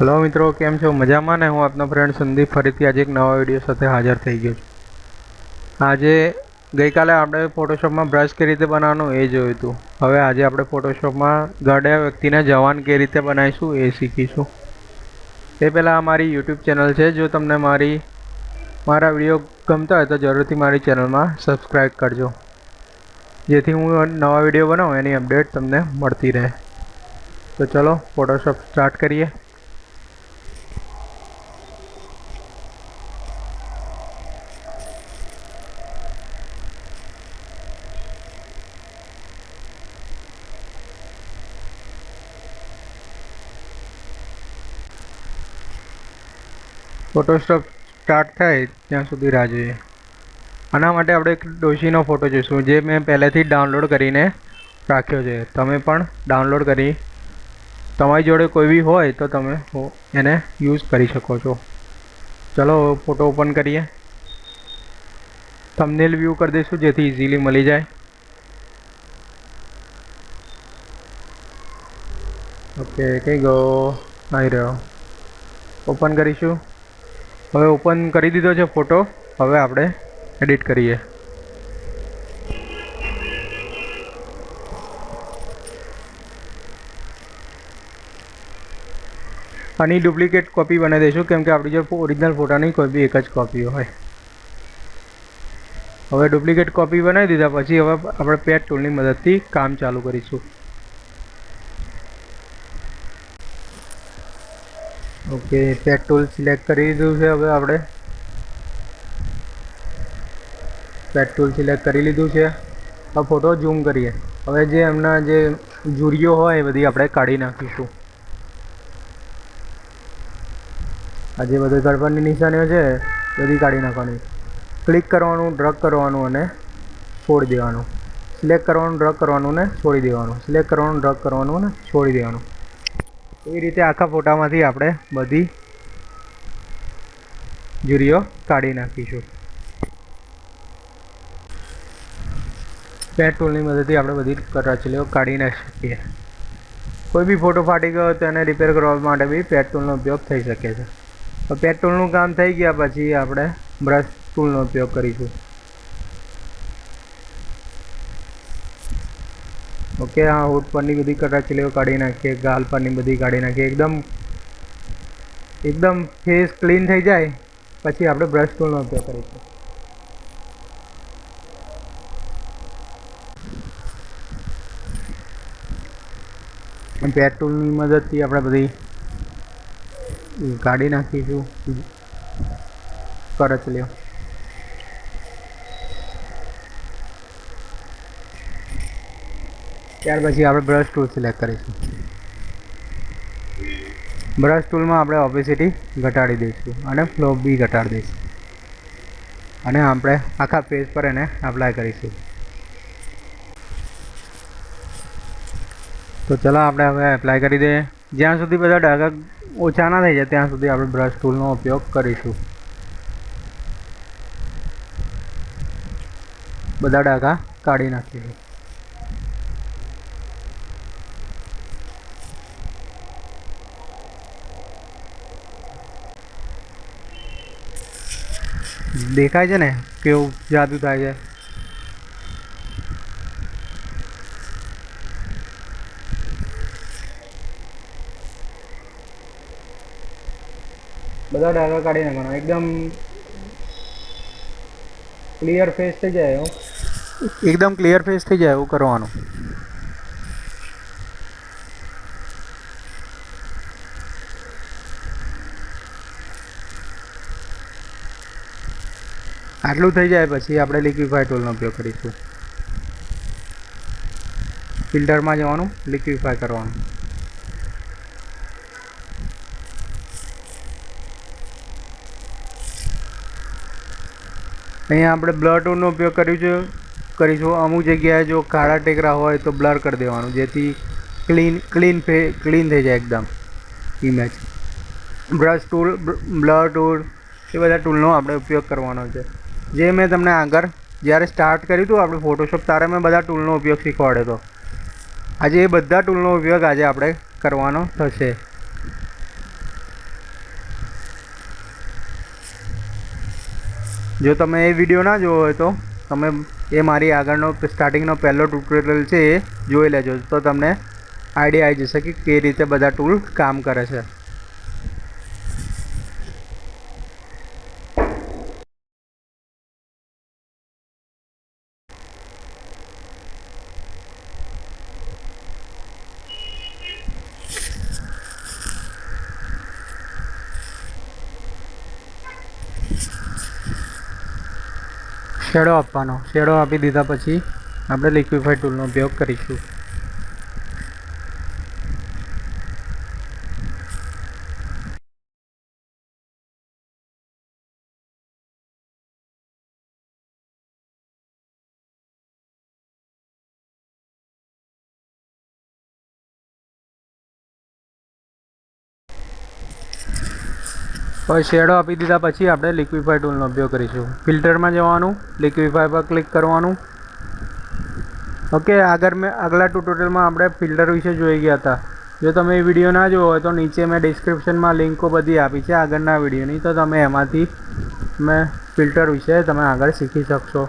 Hello મિત્રો, કેમ છો? મજામાં ને? હું આપનો ફ્રેન્ડ સંદીપ ફરીથી આજે એક નવા વીડિયો સાથે હાજર થઈ ગયો છું. આજે ગઈકાલે આપણે ફોટોશોપમાં બ્રશ કઈ રીતે બનાવવાનું એ જોયું હતું. હવે આજે આપણે ફોટોશોપમાં ગાડા વ્યક્તિને જવાન કઈ રીતે બનાવીશું એ શીખીશું. એ પહેલાં મારી યુટ્યુબ ચેનલ છે. જો તમને મારી, મારા વીડિયો ગમતા હોય તો જરૂરથી મારી ચેનલમાં સબસ્ક્રાઈબ કરજો. જેથી હું નવા વીડિયો બનાવું, એની અપડેટ તમને મળતી રહે. તો ચલો ફોટોશોપ સ્ટાર્ટ કરીએ. ફોટોશોપ સ્ટાર્ટ થાય ત્યાં સુધી રાહ જોઈએ. આના માટે આપણે એક ડોશીનો ફોટો જોઈશું, જે મેં પહેલેથી ડાઉનલોડ કરીને રાખ્યો છે. તમે પણ ડાઉનલોડ કરી, તમારી જોડે કોઈ બી હોય તો તમે એને યુઝ કરી શકો છો. ચલો ફોટો ઓપન કરીએ. થંબનેલ વ્યૂ કરી દઈશું, જેથી ઇઝીલી મળી જાય. ઓકે કઈ ગયો આવી રહ્યો. ઓપન કરીશું. હવે ઓપન કરી દીધો છે ફોટો હવે આપણે એડિટ કરીએ. આની ડુપ્લિકેટ કોપી બનાવી દઈશું, કેમ કે આપણી જે ઓરિજિનલ ફોટાની કોઈ બી એક જ કોપી હોય. હવે ડુપ્લિકેટ કોપી બનાવી દીધા, પછી હવે આપણે પેટ ટૂલની મદદથી કામ ચાલુ કરીશું. ઓકે પેટ્રોલ સિલેક્ટ કરી દીધું છે હવે આપણે. પેટ્રોલ સિલેક્ટ કરી લીધું છે. હવે ફોટો ઝૂમ કરીએ. હવે જે એમના જે જુરીઓ હોય એ બધી આપણે કાઢી નાખીશું. આ જે બધી ગડબડની નિશાનીઓ છે, બધી કાઢી નાખવાની. ક્લિક કરવાનું ડ્રગ કરવાનું અને છોડી દેવાનું. સિલેક્ટ કરવાનું ડ્રગ કરવાનું ને છોડી દેવાનું. સિલેક્ટ કરવાનું ડ્રગ કરવાનું ને છોડી દેવાનું. એ રીતે આખા ફોટામાંથી આપણે બધી જુરીઓ કાઢી નાખીશું. પેટ ટૂલની મદદથી આપણે બધી કચરાચલીઓ કાઢી નાખી શકીએ. કોઈ બી ફોટો ફાટી ગયો તો એને રિપેર કરવા માટે બી પેટ ટૂલનો ઉપયોગ થઈ શકે છે. પેટ ટૂલનું કામ થઈ ગયા પછી આપણે બ્રશ ટૂલનો ઉપયોગ કરીશું. ઓકે આ હોઠ પરની બધી કટાચલીઓ કાઢી નાખીએ ગાલ પરની બધી કાઢી નાખીએ એકદમ એકદમ ફેસ ક્લીન થઈ જાય, પછી આપણે બ્રશ ટૂલનો ઉપયોગ કરીશું. પેટ ટૂલની મદદથી આપણે બધી કાઢી નાખીશું. કરચલીઓ ત્યાર પછી આપણે બ્રશ ટૂલ સિલેક્ટ કરીશું. બ્રશ ટૂલમાં આપણે ઓપેસિટી ઘટાડી દઈશું અને ફ્લો બી ઘટાડી દઈશું. અને આપણે આખા પેજ પર એને એપ્લાય કરીશું. તો ચલો આપણે હવે એપ્લાય કરી દઈએ. જ્યાં સુધી બધા ડાઘા ઓછા ના થઈ જાય, ત્યાં સુધી આપણે બ્રશ ટૂલનો ઉપયોગ કરીશું. બધા ડાઘા કાઢી નાખીશું. દેખાય છે ને કેવું જાદુ થાય છે? બધા ડાઘા કાઢી નાખવાનો એકદમ ક્લિયર ફેસ થઈ જાય એવું. એકદમ ક્લિયર ફેસ થઈ જાય એવું કરવાનું. આટલું થઈ જાય પછી આપણે લિક્વિફાય ટૂલનો ઉપયોગ કરીશું. ફિલ્ટરમાં જવાનું લિક્વિફાય કરવાનું. અહીંયા આપણે બ્લર ટૂલનો ઉપયોગ કર્યું છે, કરીશું. અમુક જગ્યાએ જો કાળા ટેકરા હોય તો બ્લર કરી દેવાનું, જેથી ક્લીન ક્લીન ફે ક્લીન થઈ જાય એકદમ image brush tool blur tool એ બધા ટૂલનો આપણે ઉપયોગ કરવાનો છે. જે મેં તમને આગળ જ્યારે સ્ટાર્ટ કર્યું હતું આપણે ફોટોશોપ ત્યારે મેં બધા ટૂલનો ઉપયોગ શીખવાડ્યો હતો આજે એ બધા ટૂલનો ઉપયોગ આજે આપણે કરવાનો થશે. જો તમે એ વીડિયો ના જોવો હોય તો તમે એ મારી આગળનો સ્ટાર્ટિંગનો પહેલો ટ્યુટોરિયલ છે એ જોઈ લેજો, તો તમને આઈડિયા આવી જશે કે કઈ રીતે બધા ટૂલ કામ કરે છે. શેડો આપવાનો. શેડો આપી દીધા પછી આપણે લિક્વિફાઈડ ટૂલનો ઉપયોગ કરીશું. હવે શેડો આપી દીધા પછી આપણે લિક્વિફાઈ ટૂલનો ઉપયોગ કરીશું. ફિલ્ટરમાં જવાનું લિક્વિફાઈ પર ક્લિક કરવાનું. ઓકે આગળ મેં, આગલા ટ્યુટોરિયલમાં આપણે ફિલ્ટર વિશે જોઈ ગયા હતા. જો તમે એ વીડિયો ના જોવો હોય તો નીચે મેં ડિસ્ક્રિપ્શનમાં લિંકો બધી આપી છે આગળના વિડીયોની. તો તમે એમાંથી મેં ફિલ્ટર વિશે તમે આગળ શીખી શકશો.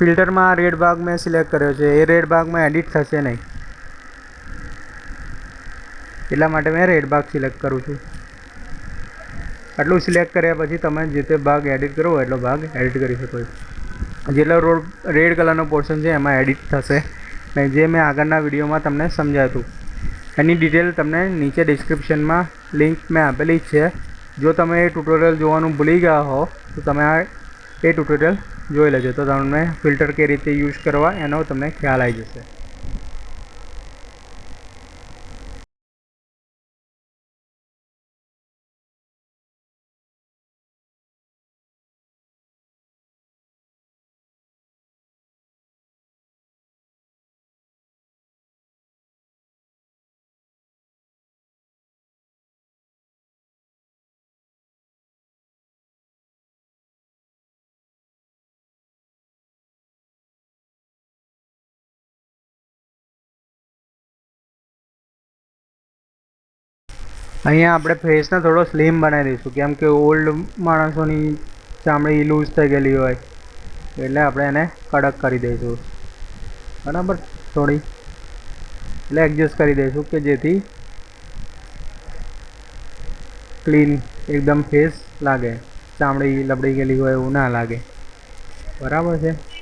ફિલ્ટરમાં આ રેડ ભાગ મેં સિલેક્ટ કર્યો છે. એ રેડ ભાગમાં એડિટ થશે નહીં. એટલા માટે મેં રેડ ભાગ સિલેક્ટ કરું છું. આટલું સિલેક્ટ કર્યા પછી તમે જે તે ભાગ એડિટ કરવો એટલો ભાગ એડિટ કરી શકો છો. જેટલો રોડ રેડ કલરનો પોર્શન છે, એમાં એડિટ થશે. ને જે મેં આગળના વિડીયોમાં તમને સમજાવ્યું એની ડિટેલ તમને નીચે ડિસ્ક્રિપ્શનમાં લિંક મેં આપેલી છે. જો તમે એ ટ્યુટોરિયલ જોવાનું ભૂલી ગયા હો, તો તમે આ, એ ટ્યુટોરિયલ જોઈ લેજો. તો તમને ફિલ્ટર કઈ રીતે યુઝ કરવા, એનો તમને ખ્યાલ આવી જશે. અહીંયા આપણે ફેસને થોડો સ્લિમ બનાવી દઈશું. કેમ કે ઓલ્ડ માણસોની ચામડી લૂઝ થઈ ગયેલી હોય. એટલે આપણે એને કડક કરી દઈશું. બરાબર? થોડી. એટલે એડજસ્ટ કરી દઈશું કે જેથી ક્લીન એકદમ ફેસ લાગે. ચામડી લબડી ગયેલી હોય એવું ના લાગે. બરાબર છે?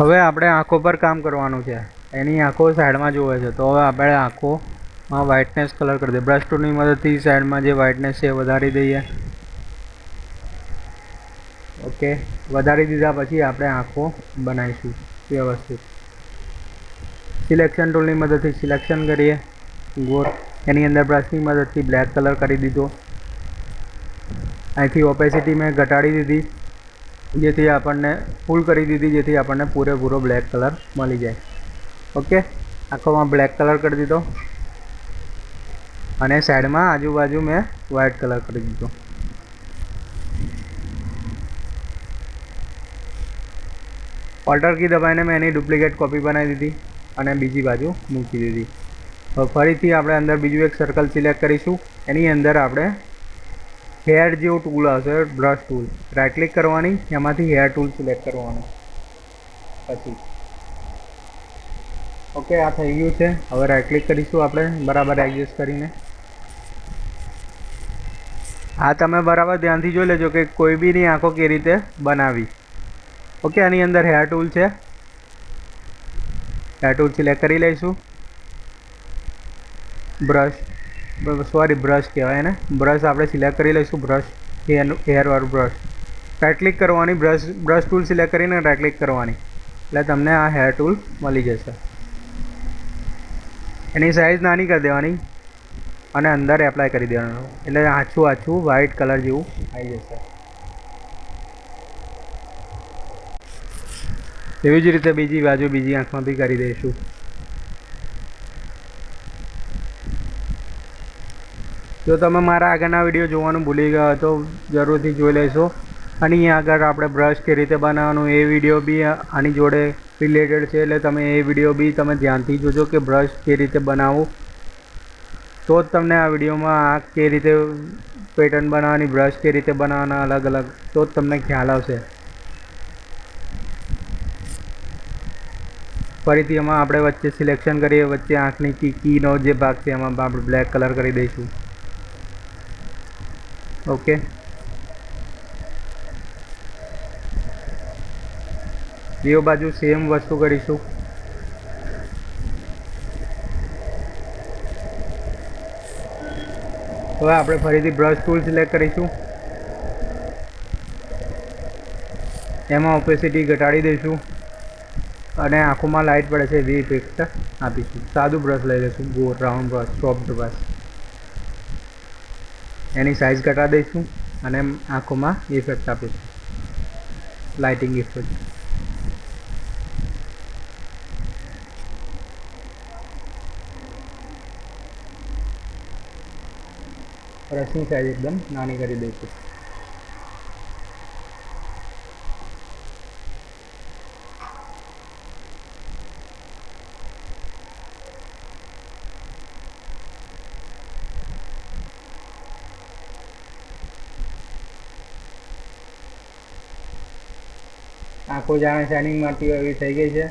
હવે આપણે આંખો પર કામ કરવાનું છે. એની આંખો સાઈડમાં જોવે છે. તો હવે આપણે આંખોમાં વ્હાઇટનેસ કલર કરી દઈએ. બ્રશ ટૂની મદદથી સાઈડમાં જે વ્હાઇટનેસ છે એ વધારી દઈએ. ઓકે વધારી દીધા પછી આપણે આંખો બનાવીશું વ્યવસ્થિત. સિલેક્શન ટૂલની મદદથી સિલેક્શન કરીએ. ગોળ. એની અંદર બ્રશની મદદથી બ્લેક કલર કરી દીધો. અહીંથી ઓપેસિટી મેં ઘટાડી દીધી. જેથી આપણને ફૂલ કરી દીધી, જેથી આપણને પૂરેપૂરો બ્લેક કલર મળી જાય. ઓકે? આખોમાં બ્લેક કલર કરી દીધો. અને સાઈડમાં આજુબાજુ મેં વ્હાઇટ કલર કરી દીધો. ઓલ્ટર કી દબાઈને મેં એની ડુપ્લિકેટ કોપી બનાવી દીધી અને બીજી બાજુ મૂકી દીધી. ફરીથી આપણે અંદર બીજું એક સર્કલ સિલેક્ટ કરીશું. એની અંદર આપણે હેર જેવું ટૂલ આવશે બ્રશ ટૂલ રાઇટ ક્લિક કરવાની, એમાંથી હેર ટૂલ સિલેક્ટ કરવાનું. પછી. ઓકે આ થઈ ગયું છે. હવે રાઇટ ક્લિક કરીશું આપણે, બરાબર એડજસ્ટ કરીને. આ તમે બરાબર ધ્યાનથી જોઈ લેજો કે કોઈ બીની આંખો કેવી રીતે બનાવી. ઓકે આની અંદર હેર ટૂલ છે. હેર ટૂલ સિલેક્ટ કરી લઈશું. બ્રશ સોરી બ્રશ કહેવાય ને? બ્રશ આપણે સિલેક્ટ કરી લઈશું બ્રશ હેરનું હેરવાળું બ્રશ ક્લિક કરવાની બ્રશ બ્રશ ટૂલ સિલેક્ટ કરીને ક્લિક કરવાની. એટલે તમને આ હેર ટૂલ મળી જશે. એની સાઇઝ નાની કરી દેવાની અને અંદર એપ્લાય કરી દેવાનું. એટલે આછું આછું વ્હાઇટ કલર જેવું આવી જશે. એવી જ રીતે બીજી બાજુ બીજી આંખમાં બી કરી દઈશું. જો તમે મારા આગળના વીડિયો જોવાનું ભૂલી ગયા તો જરૂરથી જોઈ લેશો. અને અહીંયા આગળ આપણે બ્રશ કે રીતે બનાવવાનું એ વીડિયો બી આની જોડે રિલેટેડ છે, એટલે તમે એ વીડિયો બી તમે ધ્યાનથી જોજો કે બ્રશ કે રીતે બનાવવું. તો જ તમને આ વિડીયોમાં આ કે રીતે પેટર્ન બનાવવાની બ્રશ કે રીતે બનાવવાના અલગ અલગ, તો જ તમને ખ્યાલ આવશે. ફરીથી એમાં આપણે વચ્ચે સિલેક્શન કરીએ, વચ્ચે આંખની કી કીનો જે ભાગ છે, એમાં આપણે બ્લેક કલર કરી દઈશું. ઓકે બીજો બાજુ સેમ વસ્તુ કરીશું. હવે આપણે ફરીથી બ્રશ ટૂલ સિલેક્ટ કરીશું. એમાં ઓપેસિટી ઘટાડી દઈશું. અને આંખોમાં લાઇટ પડે છે, એવી ઇફેક્ટ આપીશું. સાદું બ્રશ લઈ લઈશું. ગોળ રાઉન્ડ બ્રશ સોફ્ટ બ્રશ એની સાઇઝ ઘટાડી દઈશું અને આંખોમાં ઇફેક્ટ આપીશું. લાઇટિંગ ઇફેક્ટ બ્રશની સાઇઝ એકદમ નાની કરી દઈશું. આંખો જાણે શાઇનિંગ મારતી હોય એવી થઈ ગઈ છે.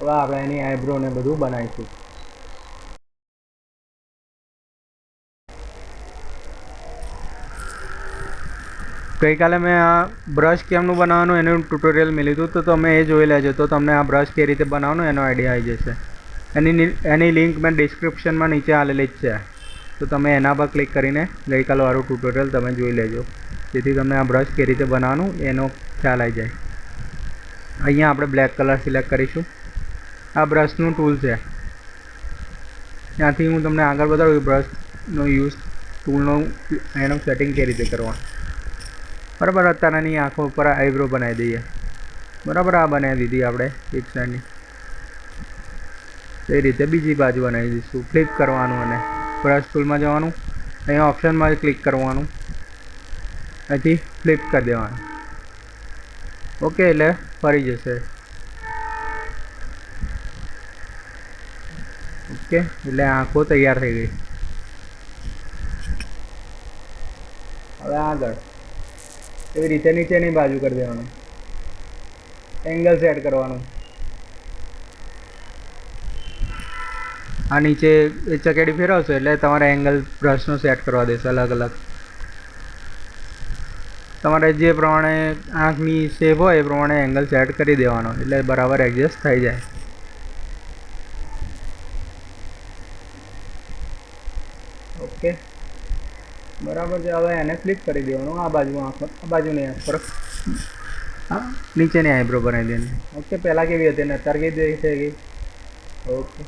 હવે આપણે એની આઈબ્રો ને બધું બનાવીશું. ગઈકાલે મેં આ બ્રશ કેમનું બનાવવાનું એનું ટ્યુટોરિયલ મેળ્યું હતું, તો તમે એ જોઈ લેજો. તો તમને આ બ્રશ કઈ રીતે બનાવવાનું એનો આઈડિયા આવી જશે. એની એની લિંક મેં ડિસ્ક્રિપ્શનમાં નીચે આલેલી જ છે. તો તમે એના પર ક્લિક કરીને ગઈકાલવાળું ટ્યુટોરિયલ તમે જોઈ લેજો. જેથી તમને આ બ્રશ કઈ રીતે બનાવવાનું એનો ખ્યાલ આવી જાય. અહીંયા આપણે બ્લેક કલર સિલેક્ટ કરીશું. આ બ્રશનું ટૂલ છે. ત્યાંથી હું તમને આગળ બતાવું બ્રશનો યુઝ ટૂલનો એનું સેટિંગ કઈ રીતે કરવાનું બરાબર, અત્યારની આંખો ઉપર આઈબ્રો બનાવી દઈએ. બરાબર, આ બનાવી દીધી આપણે એક સાઈડની એ રીતે બીજી બાજુ બનાવી દઈશું. ફ્લિપ કરવાનું અને બ્રશ ટૂલમાં જવાનું. અહીંયા ઓપ્શનમાં ક્લિક કરવાનું. અહીંથી ફ્લિપ કરી દેવાનું. ઓકે એટલે ફરી જશે. ઓકે એટલે આંખો તૈયાર થઈ ગઈ. હવે આગળ. એવી રીતે નીચેની બાજુ કરી દેવાનું. એંગલ સેટ કરવાનું. આ નીચે ચકેડી ફેરવશો એટલે તમારે એંગલ બ્રશનો સેટ કરવા દેશે અલગ અલગ. તમારે જે પ્રમાણે આંખની શેપ હોય એ પ્રમાણે એંગલ સેટ કરી દેવાનો, એટલે બરાબર એડજસ્ટ થઈ જાય. ઓકે બરાબર છે, હવે એને ક્લિક કરી દેવાનું, આ બાજુ આંખ આ બાજુની આંખ પર. હા, નીચેની આઈબ્રો બનાવી દેવાની. ઓકે પહેલાં કેવી હતી ને, અત્યારે કેવી થઈ ગઈ ઓકે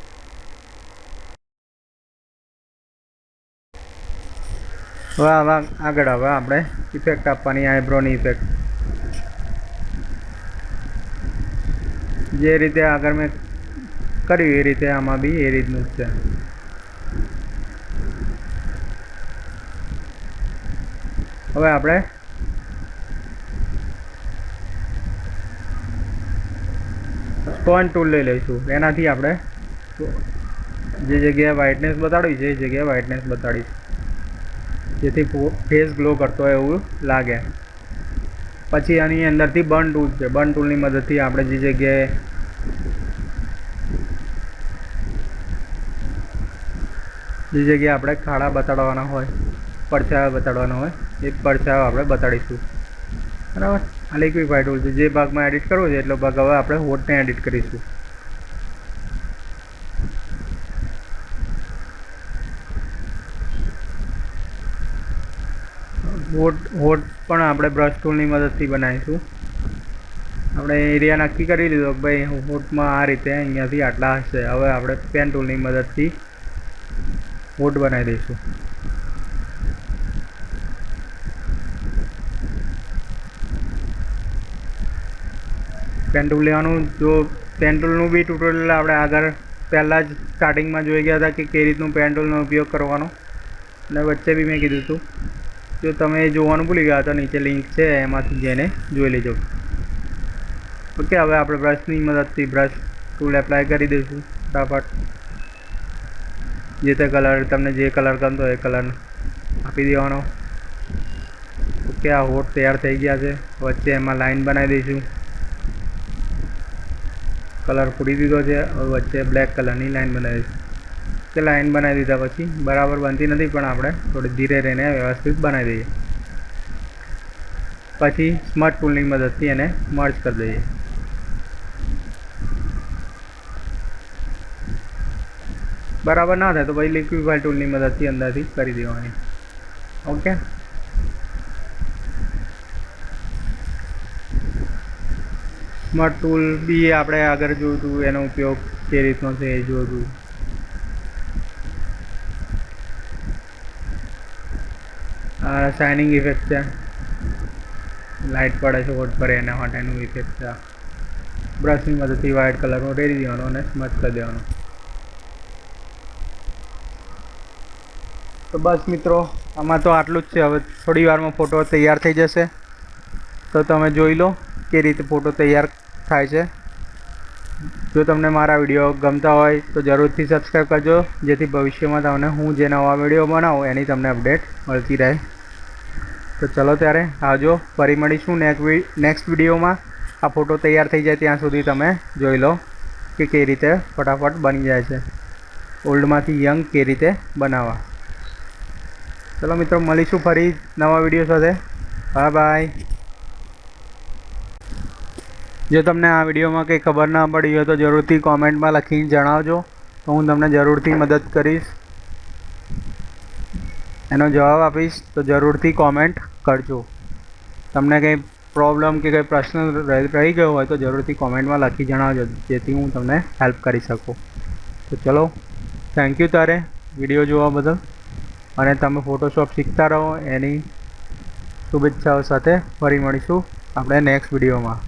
હવે આવા આગળ હવે આપણે ઇફેક્ટ આપવાની આઈબ્રોની ઇફેક્ટ જે રીતે આગળ મેં કર્યું એ રીતે આમાં બી એ રીતનું જ છે. હવે આપણે સ્પોન ટૂલ લઈ લઈશું. એનાથી આપણે જે જગ્યાએ વ્હાઇટનેસ બતાડવી છે, એ જગ્યાએ વ્હાઇટનેસ બતાડીશ. જેથી ફેસ ગ્લો કરતો હોય એવું લાગે. પછી આની અંદરથી બર્ન ટૂલ છે. બર્ન ટૂલની મદદથી આપણે જે જગ્યાએ જે જગ્યાએ આપણે ખાડા બતાડવાના હોય, પડછાયા બતાડવાના હોય, એ પડછાયો આપણે બતાડીશું. બરાબર? આ લિક્વિફાઈ ટૂલ છે. જે ભાગમાં એડિટ કરવું છે, એટલો ભાગ હવે આપણે હોટને એડિટ કરીશું. હોટ હોટ પણ આપણે બ્રશ ટૂલની મદદથી બનાવીશું. આપણે એરિયા નક્કી કરી લીધો ભાઈ હોટમાં આ રીતે અહીંયાથી આટલા હશે. હવે આપણે પેન ટૂલની મદદથી હોટ બનાવી દઈશું. પેન ટૂલ લેવાનું, જો પેન ટૂલનું બી ટ્યુટોરિયલ આપણે આગળ પહેલાં જ સ્ટાર્ટિંગમાં જોઈ ગયા હતા કે કઈ રીતનું પેન ટૂલનો ઉપયોગ કરવાનો. અને વચ્ચે બી મેં કીધું હતું. જો તમે જોવાનું ભૂલી ગયા તો નીચે લિંક છે, એમાંથી જઈને જોઈ લેજો. ઓકે, હવે આપણે બ્રશની મદદથી બ્રશ ટૂલ એપ્લાય કરી દઈશું, ફટાફટ. જે તે કલર તમને જે કલર ગમતો એ કલર આપી દેવાનો. ઓકે, આ હોટ તૈયાર થઈ ગયા છે. વચ્ચે એમાં લાઈન બનાવી દઈશું. કલર પૂરી દીધો છે, હવે વચ્ચે બ્લેક કલરની લાઈન બનાવી દઈશું. કે લાઈન બનાવી દીધા પછી. બરાબર બનતી નથી પણ આપણે થોડી ધીરે રહીને વ્યવસ્થિત બનાવી દઈએ. પછી સ્માર્ટ ટૂલની મદદથી એને મર્જ કરી દઈએ. બરાબર ના થાય તો પછી લિક્વિફાઈ ટૂલની મદદથી અંદરથી કરી દેવાની. ઓકે? સ્માર્ટ ટૂલ બી આપણે આગળ જોયું હતું, એનો ઉપયોગ જે રીતનો છે એ જોયું હતું. આ શાઇનિંગ ઇફેક્ટ છે. લાઇટ પડે છે, વોટ પર એના માટેનું ઇફેક્ટ છે. બ્રશની મદદથી વ્હાઇટ કલરનો રેડી દેવાનો અને સ્મચ કરી દેવાનો. તો બસ મિત્રો, આમાં તો આટલું જ છે. હવે થોડી વારમાં ફોટો તૈયાર થઈ જશે. તો તમે જોઈ લો કે રીતે ફોટો તૈયાર થાય છે. જો તમને મારા વીડિયો ગમતા હોય તો જરૂરથી સબસ્ક્રાઈબ કરજો, જેથી ભવિષ્યમાં તમને હું જે નવા વીડિયો બનાવું, એની તમને અપડેટ મળતી રહે. તો ચલો ત્યારે આવજો. ફરી મળીશું નેક્સ્ટ નેક્સ્ટ વિડીયોમાં આ ફોટો તૈયાર થઈ જાય ત્યાં સુધી તમે જોઈ લો કે કઈ રીતે ફટાફટ બની જાય છે. ઓલ્ડમાંથી યંગ કઈ રીતે બનાવવા. ચલો મિત્રો, મળીશું ફરી નવા વીડિયો સાથે. બાય બાય જો તમને આ વિડીયોમાં કંઈ ખબર ના પડી હોય તો જરૂરથી કોમેન્ટમાં લખીને જણાવજો. તો હું તમને જરૂરથી મદદ કરીશ. એનો જવાબ આપીશ તો જરૂરથી કોમેન્ટ કરજો. તમને કંઈ પ્રોબ્લેમ કે કંઈ પ્રશ્ન રહી ગયો હોય તો જરૂરથી કોમેન્ટમાં લખી જણાવજો, જેથી હું તમને હેલ્પ કરી શકું. તો ચલો થેન્ક યુ તારે વીડિયો જોવા બદલ. અને તમે ફોટોશોપ શીખતા રહો, એની શુભેચ્છાઓ સાથે ફરી મળીશું આપણે નેક્સ્ટ વિડીયોમાં